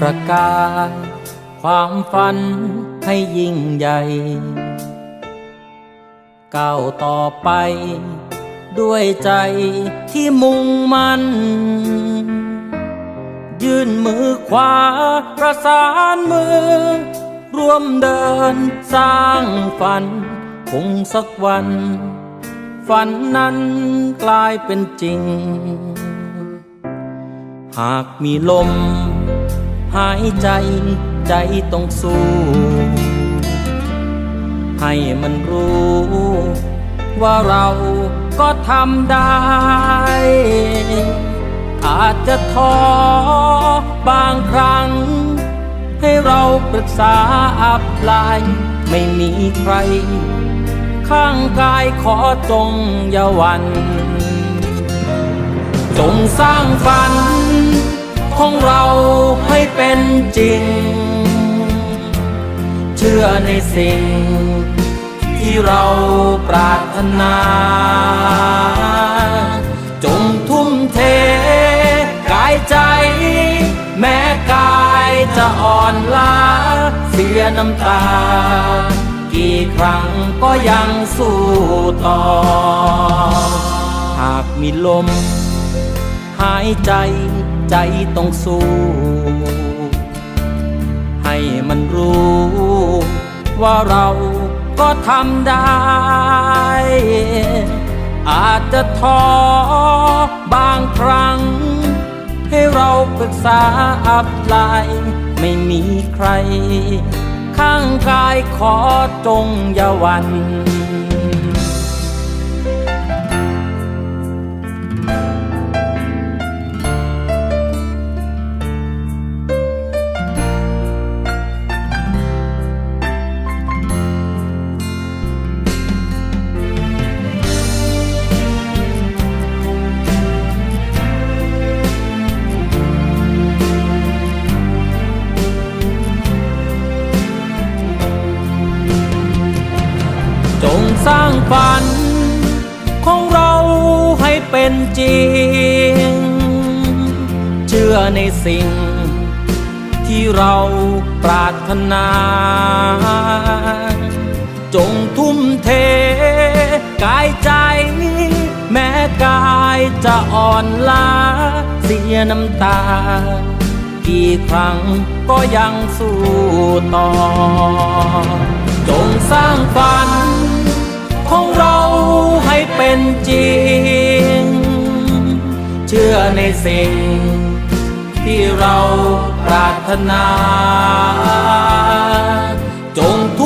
ประกายความฝันให้ยิ่งใหญ่ก้าวต่อไป ด้วยใจที่มุ่งมั่นยื่นมือขวาประสานมือ ร่วมเดินสร้างฝัน คงสักวัน ฝันนั้นกลายเป็นจริง หากมีลม หายใจใจต้องสู้ ให้มันรู้ ว่าเราก็ทำได้ อาจจะท้อบางครั้ง ให้เราปรึกษาอับลายไม่มีใคร ข้างกายขอจงอย่าวัน จงสร้างฝัน ของเราให้เป็นจริง เชื่อในสิ่ง ที่เราปรารถนา จงทุ่มเท กายใจ แม้กายจะอ่อนล้า เสียน้ำตา กี่ครั้งก็ยังสู้ต่อ หากมีลม หายใจ ใจต้องสู้ ให้มันรู้ ว่าเราก็ทำได้ อาจจะท้อบางครั้ง ให้เราปรึกษาอับลายไม่มีใคร ข้างกายขอจงอย่าวัน ฝัน ของเราให้เป็นจริง เชื่อในสิ่ง ที่เราปรารถนา จงทุ่มเท กายใจ แม้กายจะอ่อนล้าเสียน้ำตา กี่ครั้งก็ยังสู้ต่อ จงสร้างฝัน สิ่ง ที่เราปรารถนา จงทุ่ม